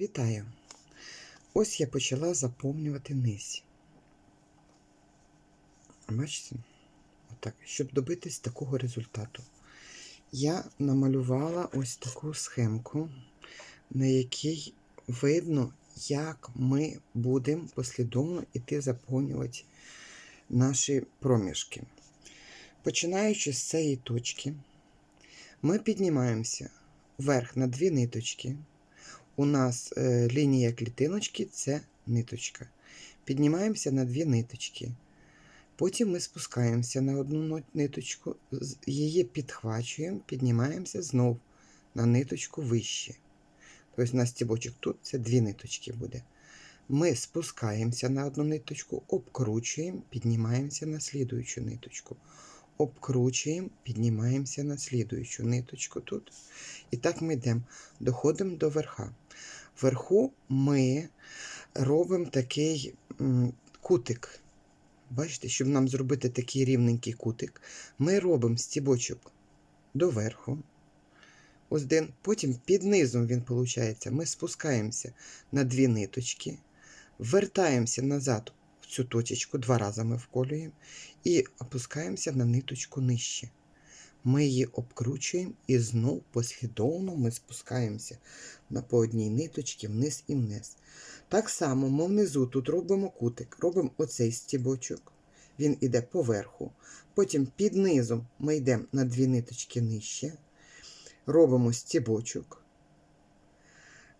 Вітаю! Ось я почала заповнювати низ. Бачите? Отак, щоб добитись такого результату. Я намалювала ось таку схемку, на якій видно, як ми будемо послідовно іти заповнювати наші проміжки. Починаючи з цієї точки, ми піднімаємося вверх на дві ниточки. У нас е, лінія клітиночки це ниточка. Піднімаємося на дві ниточки. Потім ми спускаємося на одну ниточку, її підхвачуємо, піднімаємося знов на ниточку вище. Тобто у нас стібочок тут це дві ниточки буде. Ми спускаємося на одну ниточку, обкручуємо, піднімаємося на слідуючу ниточку. Обкручуємо, піднімаємося на слідуючу ниточку тут. І так ми йдемо, доходимо до верха. Вверху ми робимо такий кутик. Бачите, щоб нам зробити такий рівненький кутик, ми робимо стібочок доверху. Один. Потім під низом він виходить. Ми спускаємося на дві ниточки, вертаємося назад цю точечку, два рази ми вколюємо, і опускаємося на ниточку нижче. Ми її обкручуємо і знов послідовно ми спускаємося на по одній ниточці вниз і вниз. Так само ми внизу тут робимо кутик, робимо оцей стібочок, він іде поверху. Потім під низом ми йдемо на дві ниточки нижче, робимо стібочок.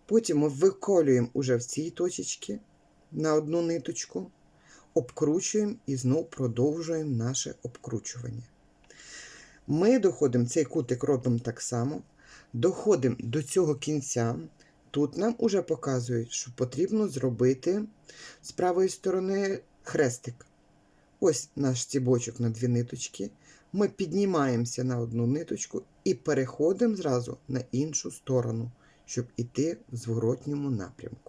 Потім ми виколюємо уже в цій точечці на одну ниточку, обкручуємо і знов продовжуємо наше обкручування. Ми доходимо, цей кутик робимо так само, доходимо до цього кінця. Тут нам уже показують, що потрібно зробити з правої сторони хрестик. Ось наш стібочок на дві ниточки. Ми піднімаємося на одну ниточку і переходимо зразу на іншу сторону, щоб іти в зворотньому напрямку.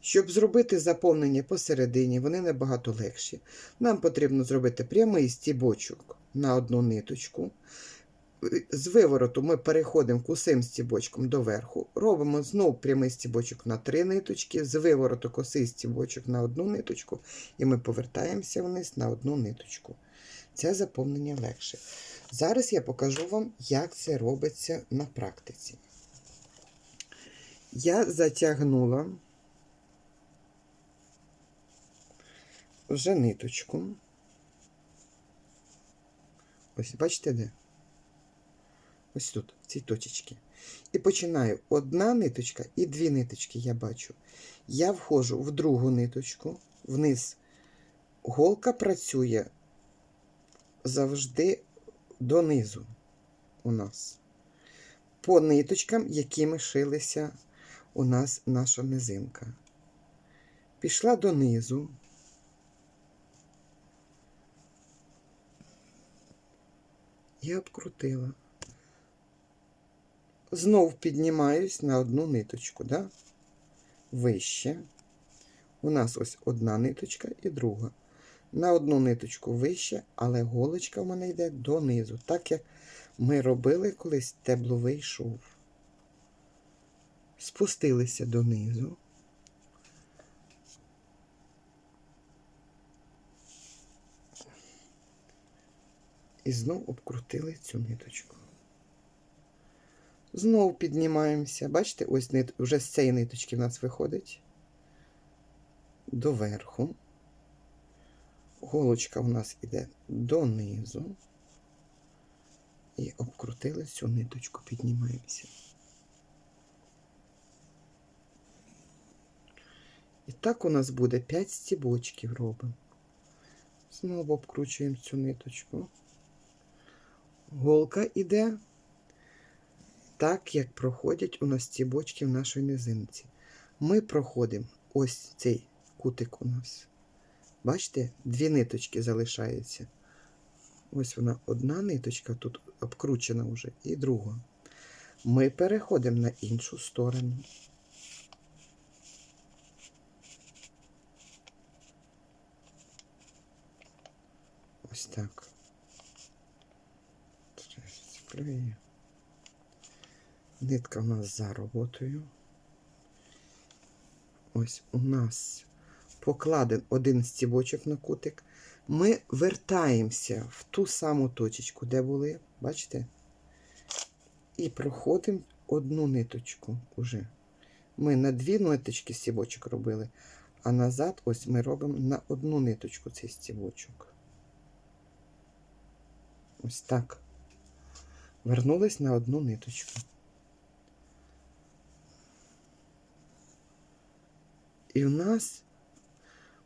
Щоб зробити заповнення посередині, вони набагато легші. Нам потрібно зробити прямий стібочок на одну ниточку. З вивороту ми переходимо косим стібочком до верху, робимо знов прямий стібочок на три ниточки, з вивороту косий стібочок на одну ниточку, і ми повертаємося вниз на одну ниточку. Це заповнення легше. Зараз я покажу вам, як це робиться на практиці. Я затягнула вже ниточку. Ось, бачите де? Ось тут, в цій точечці. І починаю одна ниточка і дві ниточки я бачу. Я входжу в другу ниточку, вниз. Голка працює завжди донизу у нас. По ниточкам, якими шилися у нас наша низинка. Пішла донизу. Я обкрутила. Знов піднімаюсь на одну ниточку, да? вище. У нас ось одна ниточка і друга. На одну ниточку вище, але голочка в мене йде донизу, так як ми робили колись стебловий шов. Спустилися донизу. І знов обкрутили цю ниточку. Знов піднімаємося. Бачите, ось нит, вже з цієї ниточки в нас виходить доверху. Голочка у нас йде донизу. І обкрутили цю ниточку, піднімаємося. І так у нас буде 5 стібочків робимо. Знову обкручуємо цю ниточку. Голка йде так, як проходять у нас стібочки в нашій низинці. Ми проходимо ось цей кутик у нас. Бачите, дві ниточки залишаються. Ось вона одна ниточка тут обкручена вже, і друга. Ми переходимо на іншу сторону. Ось так. Зараз. Нитка в нас за роботою. ось у нас покладен один стібочок на кутик. Ми вертаємося в ту саму точечку, де були, бачите? І проходимо одну ниточку уже. Ми на дві ниточки стібочок робили, а назад ось ми робимо на одну ниточку цей стібочок. Ось так. Вернулись на одну ниточку. І в нас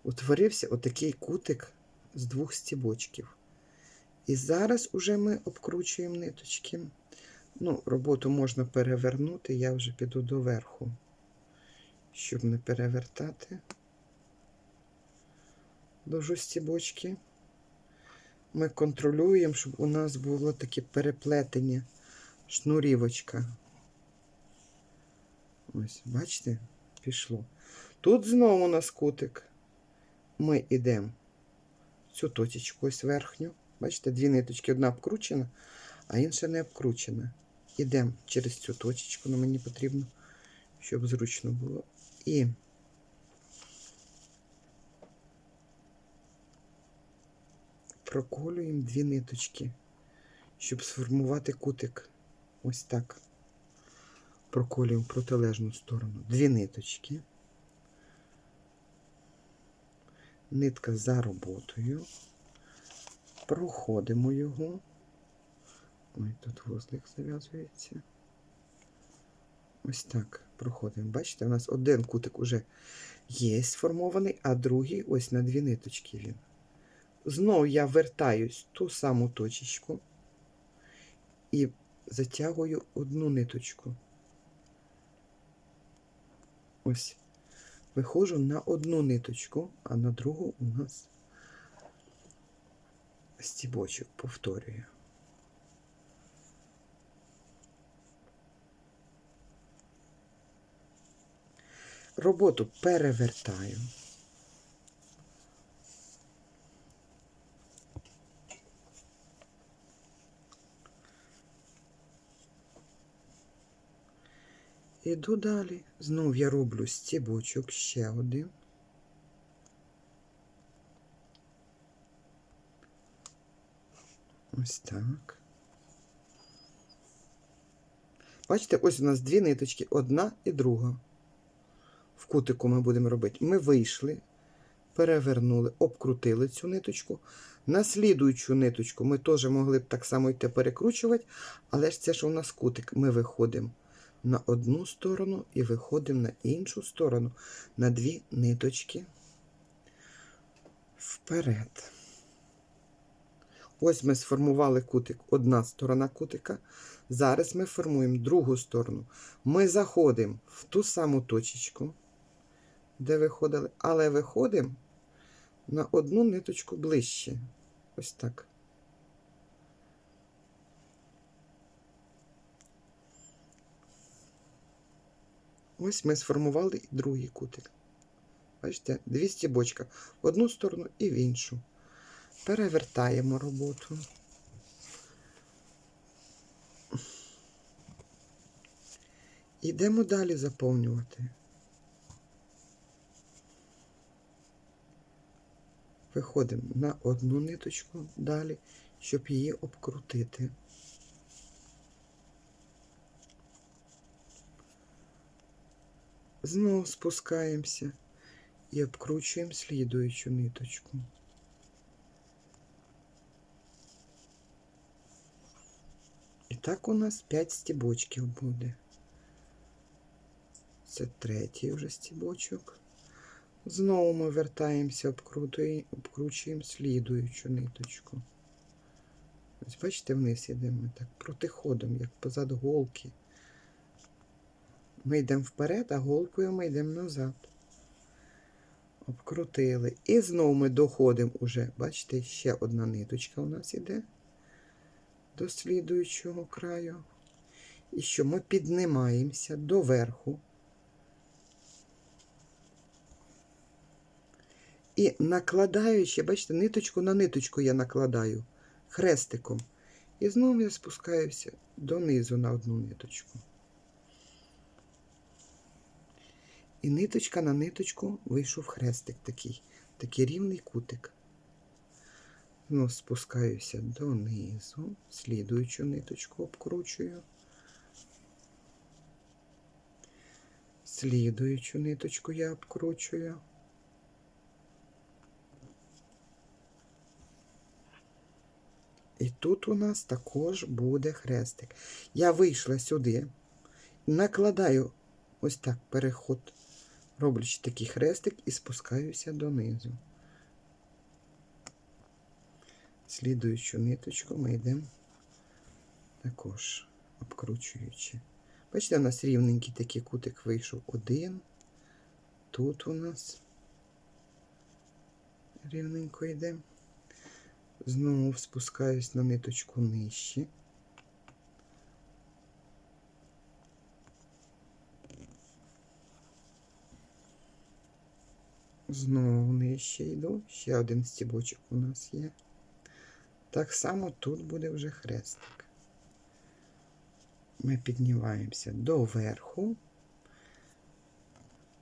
утворився отакий кутик з двох стібочків. І зараз уже ми обкручуємо ниточки. Ну, роботу можна перевернути, я вже піду до верху, щоб не перевертати. Ложу стібочки. Ми контролюємо, щоб у нас було таке переплетення, шнурівочка. Ось, бачите, пішло. Тут знову у нас кутик. Ми йдемо цю точечку ось верхню. Бачите, дві ниточки, одна обкручена, а інша не обкручена. Йдемо через цю точечку, але мені потрібно, щоб зручно було. І проколюємо дві ниточки, щоб сформувати кутик. Ось так. Проколюємо протилежну сторону. Дві ниточки. Нитка за роботою. Проходимо його. Ой, тут вузлик зав'язується. Ось так проходимо. Бачите, у нас один кутик уже є сформований, а другий ось на дві ниточки він. Знову я вертаюсь ту саму точечку і затягую одну ниточку. Ось. Виходжу на одну ниточку, а на другу у нас стібочок повторюю. Роботу перевертаю. Іду далі. Знов я роблю стібочок ще один. Ось так. Бачите, ось у нас дві ниточки, одна і друга. В кутику ми будемо робити. Ми вийшли, перевернули, обкрутили цю ниточку. На слідуючу ниточку ми теж могли б так само йти перекручувати, але ж це ж у нас кутик. Ми виходимо на одну сторону і виходимо на іншу сторону на дві ниточки вперед. Ось ми сформували кутик, одна сторона кутика. Зараз ми формуємо другу сторону. Ми заходимо в ту саму точечку, де виходили, але виходимо на одну ниточку ближче. Ось так. Ось ми сформували і другий кутик. Бачите, дві стібочка в одну сторону і в іншу. Перевертаємо роботу. Йдемо далі заповнювати. Виходимо на одну ниточку далі, щоб її обкрутити. Знову спускаємося і обкручуємо слідуючу ниточку. І так у нас 5 стібочків буде. Це третій вже стібочок. Знову ми вертаємося, обкручуємо слідуючу ниточку. Ось бачите, вниз йдемо так протиходом, як позад голки. Ми йдемо вперед, а голкою ми йдемо назад. Обкрутили. І знову ми доходимо уже, бачите, ще одна ниточка у нас іде до слідуючого краю. І що ми піднімаємося до верху. І накладаючи, бачите, ниточку на ниточку я накладаю хрестиком. І знову я спускаюся донизу на одну ниточку. І ниточка на ниточку вийшов хрестик такий, такий рівний кутик. Ну, спускаюся донизу, слідуючу ниточку обкручую. Слідуючу ниточку я обкручую. І тут у нас також буде хрестик. Я вийшла сюди, накладаю ось так переход, роблячи такий хрестик і спускаюся донизу. Слідуючу ниточку ми йдемо також обкручуючи. Бачите, у нас рівненький такий кутик вийшов один. Тут у нас рівненько йде. Знову спускаюсь на ниточку нижче. Знову нижче йду. Ще один стібочок у нас є. Так само тут буде вже хрестик. Ми піднімаємося до верху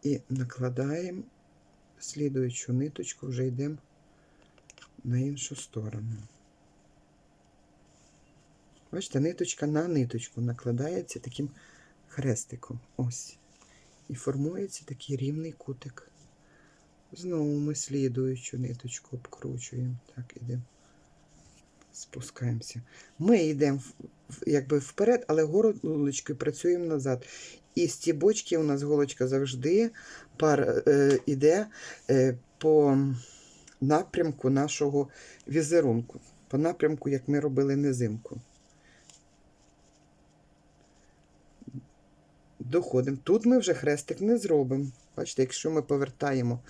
і накладаємо слідуючу ниточку, вже йдемо на іншу сторону. Бачите, ниточка на ниточку накладається таким хрестиком. Ось. І формується такий рівний кутик. Знову ми слідуючу ниточку обкручуємо. Так, ідемо. Спускаємося. Ми йдемо якби вперед, але голочкою працюємо назад. І стібочки у нас голочка завжди пар, е, іде е, по напрямку нашого візерунку, по напрямку, як ми робили низинку. Доходимо. Тут ми вже хрестик не зробимо. Бачите, якщо ми повертаємо,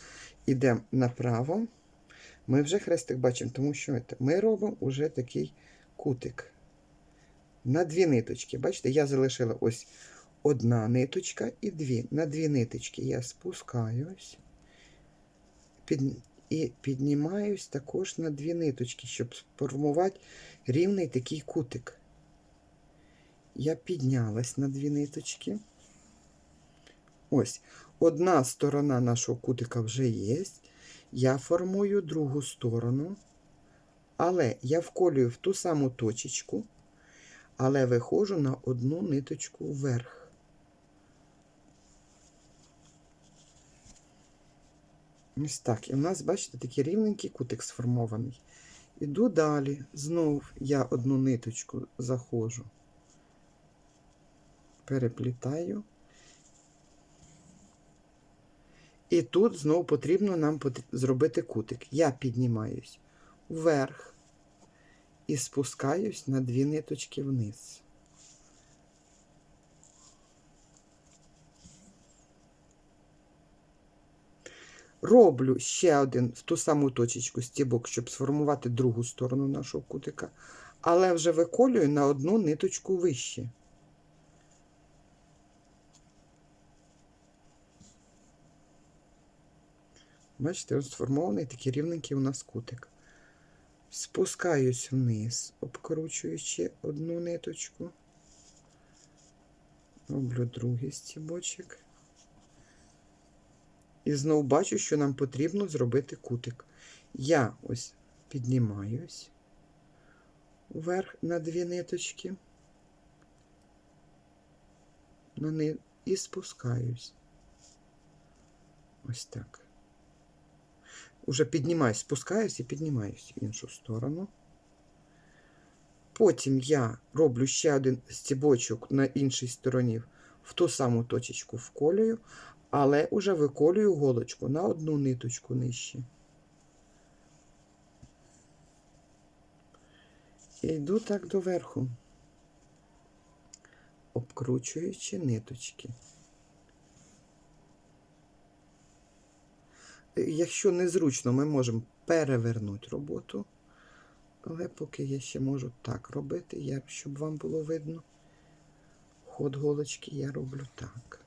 йдемо направо, ми вже хрестик бачимо, тому що ми робимо вже такий кутик. На дві ниточки. Бачите, я залишила ось одна ниточка і дві. На дві ниточки я спускаюсь під, і піднімаюсь також на дві ниточки, щоб сформувати рівний такий кутик. Я піднялась на дві ниточки. Ось, одна сторона нашого кутика вже є. Я формую другу сторону, але я вколюю в ту саму точечку, але виходжу на одну ниточку вверх. Ось так. І в нас, бачите, такий рівненький кутик сформований. Іду далі. Знов я одну ниточку заходжу, переплітаю. І тут знову потрібно нам зробити кутик. Я піднімаюсь вверх і спускаюсь на дві ниточки вниз. Роблю ще один в ту саму точечку стібок, щоб сформувати другу сторону нашого кутика, але вже виколюю на одну ниточку вище. Бачите, ось сформований такий рівненький у нас кутик. Спускаюсь вниз, обкручуючи одну ниточку. Роблю другий стібочок. І знову бачу, що нам потрібно зробити кутик. Я ось піднімаюсь вверх на дві ниточки. На ни... І спускаюсь. Ось так. Уже піднімаюсь, спускаюсь і піднімаюсь в іншу сторону. Потім я роблю ще один стібочок на іншій стороні в ту саму точечку вколюю, але уже виколюю голочку на одну ниточку нижче. І йду так доверху, обкручуючи ниточки. Якщо незручно, ми можемо перевернути роботу. Але поки я ще можу так робити, я, щоб вам було видно. Ход голочки я роблю так.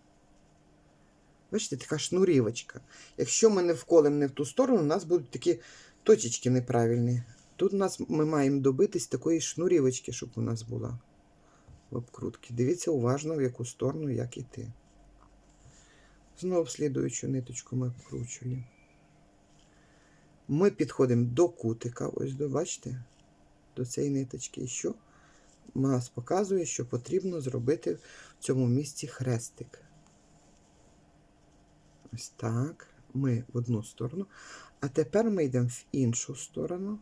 Бачите, така шнурівочка. Якщо ми не вколем не в ту сторону, у нас будуть такі точечки неправильні. Тут у нас ми маємо добитись такої шнурівочки, щоб у нас була в обкрутці. Дивіться уважно, в яку сторону як іти. Знову слідуючу ниточку ми вкручуємо. Ми підходимо до кутика, ось до, бачите, до цієї ниточки. І що? Нас показує, що потрібно зробити в цьому місці хрестик. Ось так. Ми в одну сторону. А тепер ми йдемо в іншу сторону,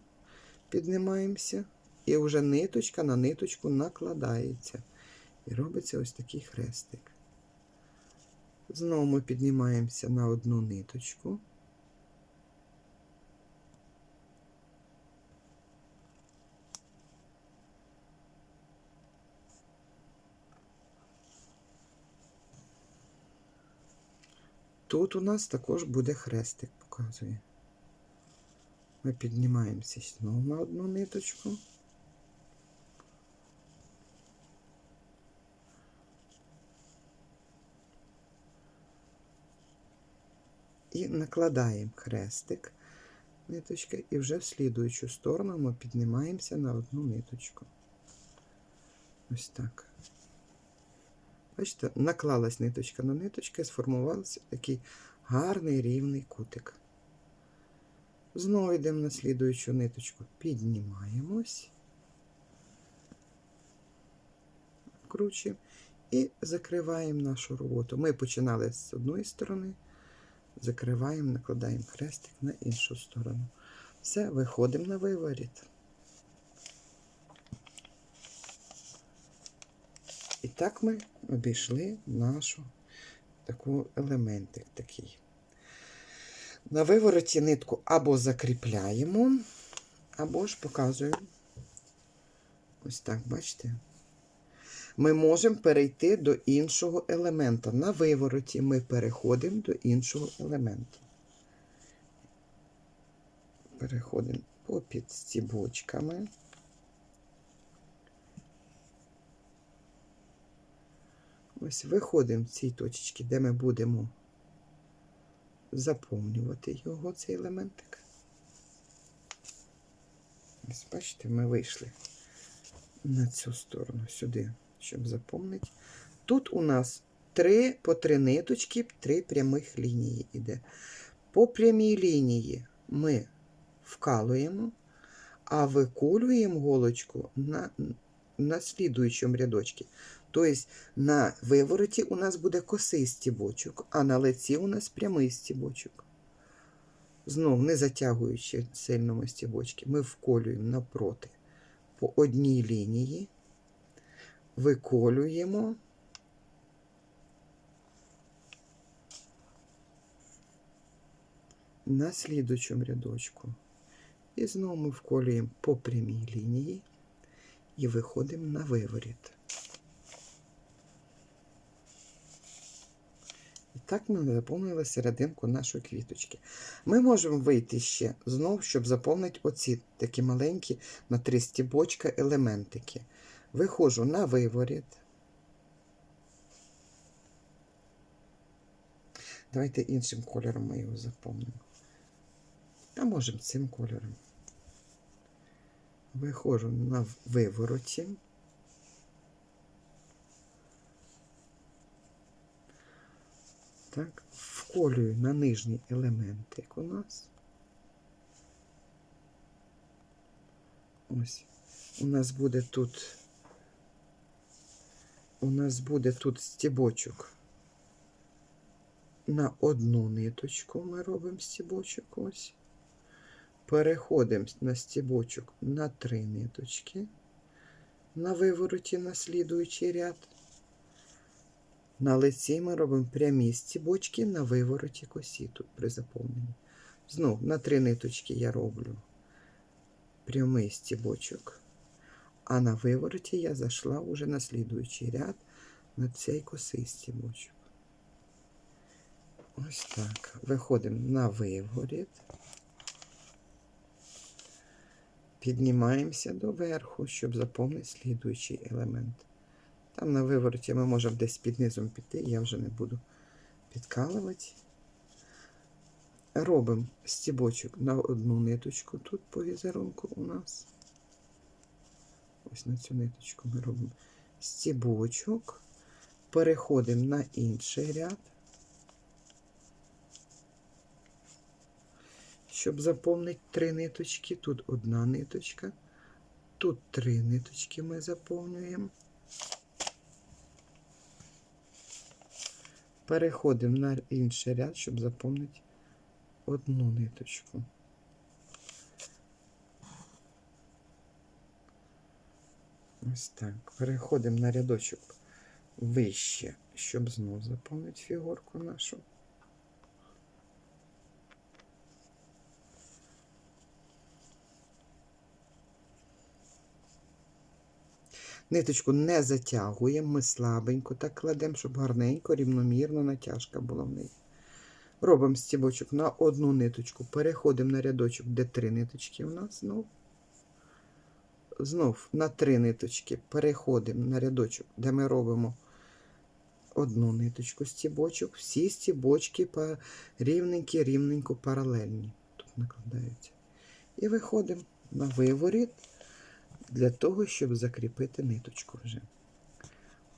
піднімаємося, і вже ниточка на ниточку накладається. І робиться ось такий хрестик. Знову ми піднімаємося на одну ниточку. Тут у нас також буде хрестик, показує. Ми піднімаємося знову на одну ниточку. І накладаємо хрестик, ниточка, і вже в слідуючу сторону ми піднімаємося на одну ниточку. Ось так. Бачите, наклалась ниточка на ниточку і сформувався такий гарний рівний кутик. Знову йдемо на слідуючу ниточку, піднімаємось, вкручуємо і закриваємо нашу роботу. Ми починали з одної сторони, закриваємо, накладаємо хрестик на іншу сторону. Все, виходимо на виворіт. І так ми обійшли нашу таку елементик такий. На вивороті нитку або закріпляємо, або ж показуємо. Ось так, бачите? Ми можемо перейти до іншого елемента. На вивороті ми переходимо до іншого елементу. Переходимо попід стібочками. Ось виходимо в цій точці, де ми будемо заповнювати його, цей елементик. Ось, бачите, ми вийшли на цю сторону сюди, щоб заповнити. Тут у нас три по три ниточки, три прямих лінії йде. По прямій лінії ми вкалуємо, а виколюємо голочку на, на слідуючому рядочку. Тобто на вивороті у нас буде косий стібочок, а на лиці у нас прямий стібочок. Знов, не затягуючи сильно ми стібочки, ми вколюємо напроти по одній лінії, виколюємо. На слідучому рядочку. І знову ми вколюємо по прямій лінії і виходимо на виворіт. Так ми заповнили серединку нашої квіточки. Ми можемо вийти ще знов, щоб заповнити оці такі маленькі на три стібочка елементики. Виходжу на виворіт. Давайте іншим кольором ми його заповнимо. А можемо цим кольором. Виходжу на вивороті. Так, вколюю на нижній елементик у нас. Ось. У нас буде тут, у нас буде тут стібочок. На одну ниточку ми робимо стібочок ось. Переходимо на стібочок на три ниточки. На вивороті на слідуючий ряд. На лиці ми робимо прямі стібочки на вивороті косі тут при заповненні. Знов на три ниточки я роблю прямий стібочок. А на вивороті я зайшла вже на слідуючий ряд на цей косий стібочок. Ось так. Виходимо на виворіт. Піднімаємося до верху, щоб заповнити слідуючий елемент. Там на вивороті ми можемо десь під низом піти, я вже не буду підкалувати. Робимо стібочок на одну ниточку тут по візерунку у нас. Ось на цю ниточку ми робимо стібочок, переходимо на інший ряд, щоб заповнити три ниточки, тут одна ниточка, тут три ниточки ми заповнюємо. Переходимо на інший ряд, щоб заповнити одну ниточку. Ось так. Переходимо на рядочок вище, щоб знов заповнити фігурку нашу. Ниточку не затягуємо, ми слабенько так кладемо, щоб гарненько, рівномірно натяжка була в неї. Робимо стібочок на одну ниточку, переходимо на рядочок, де три ниточки у нас знов. Знов на три ниточки переходимо на рядочок, де ми робимо одну ниточку стібочок. Всі стібочки рівненькі, рівненько паралельні. Тут накладаються. І виходимо на виворіт для того, щоб закріпити ниточку вже.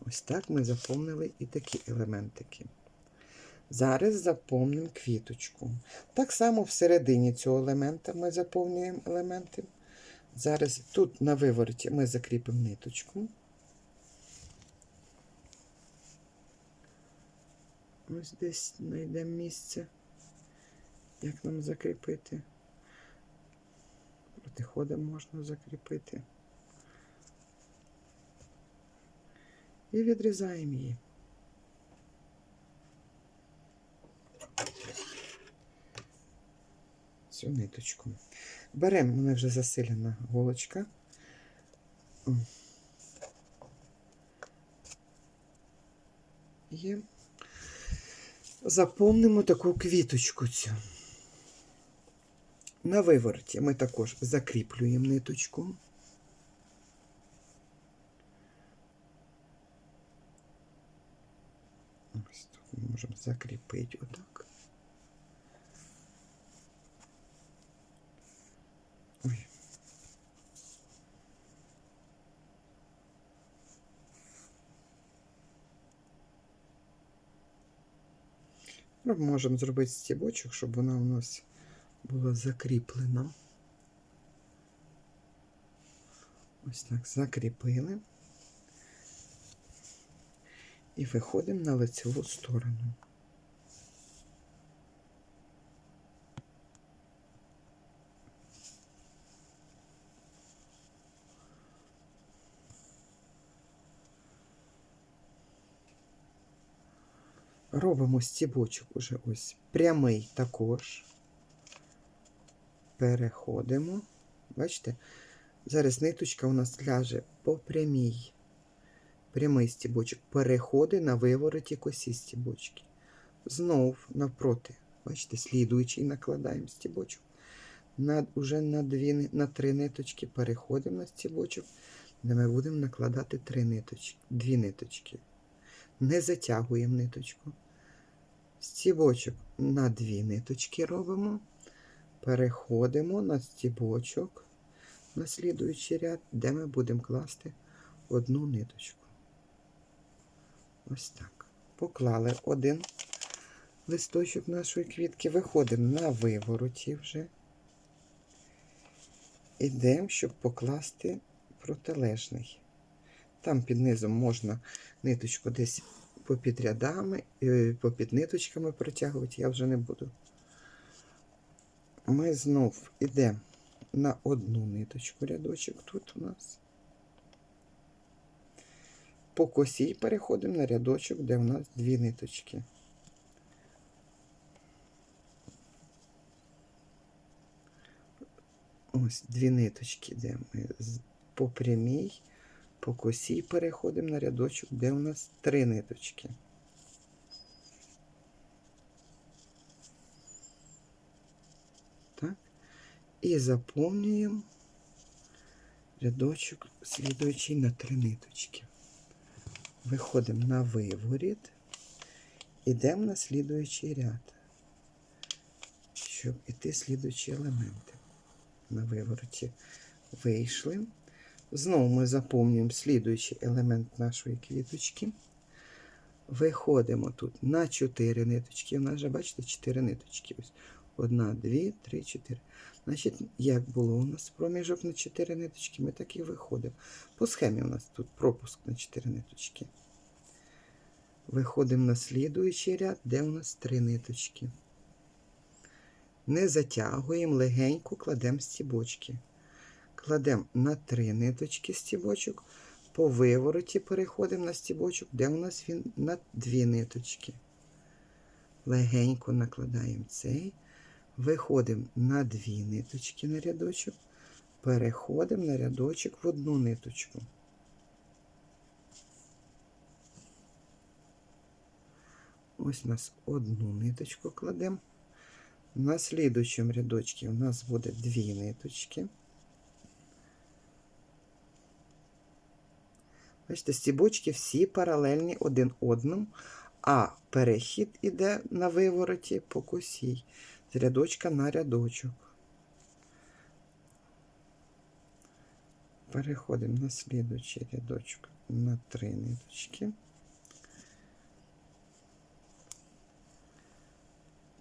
Ось так ми заповнили і такі елементики. Зараз заповнимо квіточку. Так само всередині цього елемента ми заповнюємо елементи. Зараз тут на вивороті ми закріпимо ниточку. Ось десь знайдемо місце, як нам закріпити. Протиходом можна закріпити. І відрізаємо її. Цю ниточку. Беремо, у мене вже засилена голочка. І заповнимо таку квіточку цю. На вивороті ми також закріплюємо ниточку. Ось тут ми можемо закріпити отак. Ой. Ми можемо зробити стібочок, щоб вона у нас була закріплена. Ось так закріпили. І виходимо на лицеву сторону. Робимо стібочок уже ось прямий також. Переходимо. Бачите? Зараз ниточка у нас ляже по прямій. Прямий стібочок. Переходи на вивороті косі стібочки. Знов навпроти. Бачите, слідуючий накладаємо стібочок. На, уже на, дві, на три ниточки переходимо на стібочок, де ми будемо накладати три ниточки, дві ниточки. Не затягуємо ниточку. Стібочок на дві ниточки робимо. Переходимо на стібочок на слідуючий ряд, де ми будемо класти одну ниточку. Ось так. Поклали один листочок нашої квітки, виходимо на вивороті вже. Ідемо, щоб покласти протилежний. Там під низом можна ниточку десь попід рядами, е, попід ниточками протягувати, я вже не буду. Ми знов йдемо на одну ниточку рядочок тут у нас. По косі переходимо на рядочок, де у нас дві ниточки. Ось дві ниточки, де ми по прямій, по косі переходимо на рядочок, де у нас три ниточки. Так. І заповнюємо рядочок, слідуючий на три ниточки. Виходимо на виворіт, ідемо на слідуючий ряд, щоб іти слідуючі елементи. На вивороті вийшли. Знову ми заповнюємо слідуючий елемент нашої квіточки. Виходимо тут на 4 ниточки. У нас же, бачите, 4 ниточки. Ось Одна, дві, три, чотири. Значить, як було у нас проміжок на 4 ниточки, ми так і виходимо. По схемі у нас тут пропуск на 4 ниточки. Виходимо на слідуючий ряд, де у нас 3 ниточки. Не затягуємо, легенько кладемо стібочки. Кладемо на 3 ниточки стібочок. По вивороті переходимо на стібочок, де у нас він на 2 ниточки. Легенько накладаємо цей. Виходимо на дві ниточки на рядочок, переходимо на рядочок в одну ниточку. Ось у нас одну ниточку кладемо. На слідуючому рядочку у нас буде дві ниточки. Бачите, стібочки всі паралельні один одному, а перехід іде на вивороті по косій з рядочка на рядочок. Переходимо на слідуючий рядочок на три ниточки.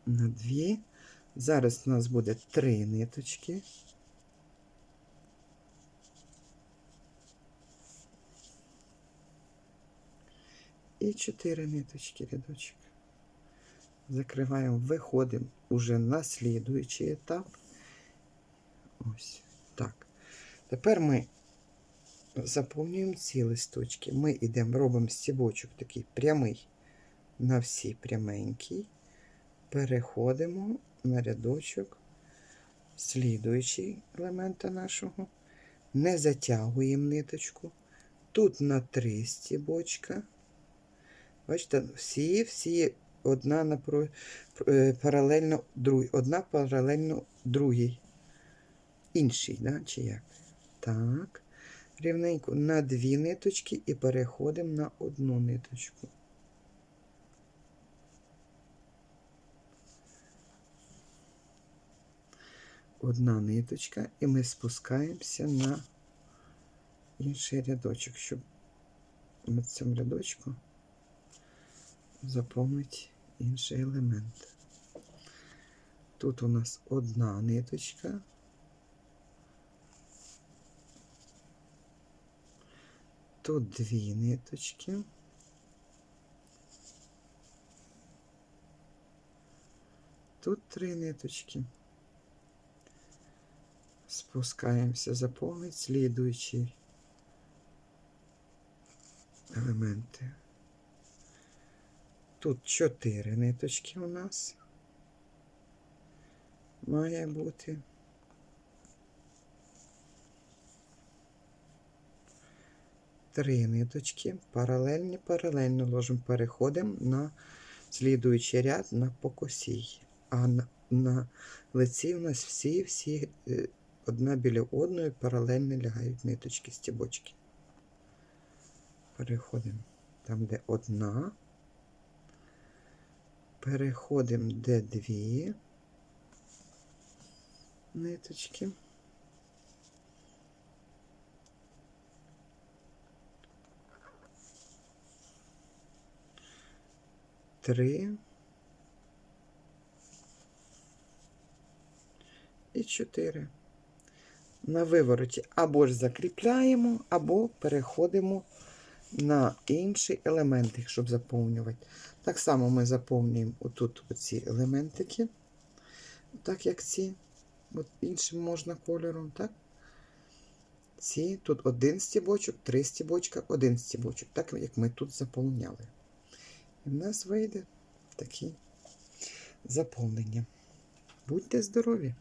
На дві. Зараз у нас буде три ниточки. І чотири ниточки рядочок. Закриваємо, виходимо уже на слідуючий етап. Ось так. Тепер ми заповнюємо ці листочки. Ми йдемо, робимо стібочок такий прямий на всі пряменький. Переходимо на рядочок, слідуючий елемента нашого. Не затягуємо ниточку. Тут на три стібочка. Бачите, всі, всі одна напро... е, паралельно другій, одна паралельно другій. Іншій, да? чи як? Так. Рівненько на дві ниточки і переходимо на одну ниточку. Одна ниточка, і ми спускаємося на інший рядочок, щоб на цьому рядочку заповнить інший елемент. Тут у нас одна ниточка. Тут дві ниточки. Тут три ниточки. Спускаємося, заповнить слідуючі елементи. Тут чотири ниточки у нас має бути. Три ниточки, паралельні, паралельно ложимо, переходимо на слідуючий ряд на покосій. А на, на лиці у нас всі-всі е, одна біля одної паралельно лягають ниточки, стібочки. Переходимо там, де одна. Переходимо де дві ниточки. Три. І чотири. На вивороті або ж закріпляємо, або переходимо на інші елементи, щоб заповнювати. Так само ми заповнюємо отут оці елементики, так як ці, от іншим можна кольором, так? Ці, тут один стібочок, три стібочка, один стібочок, так як ми тут заповняли. І в нас вийде такі заповнення. Будьте здорові!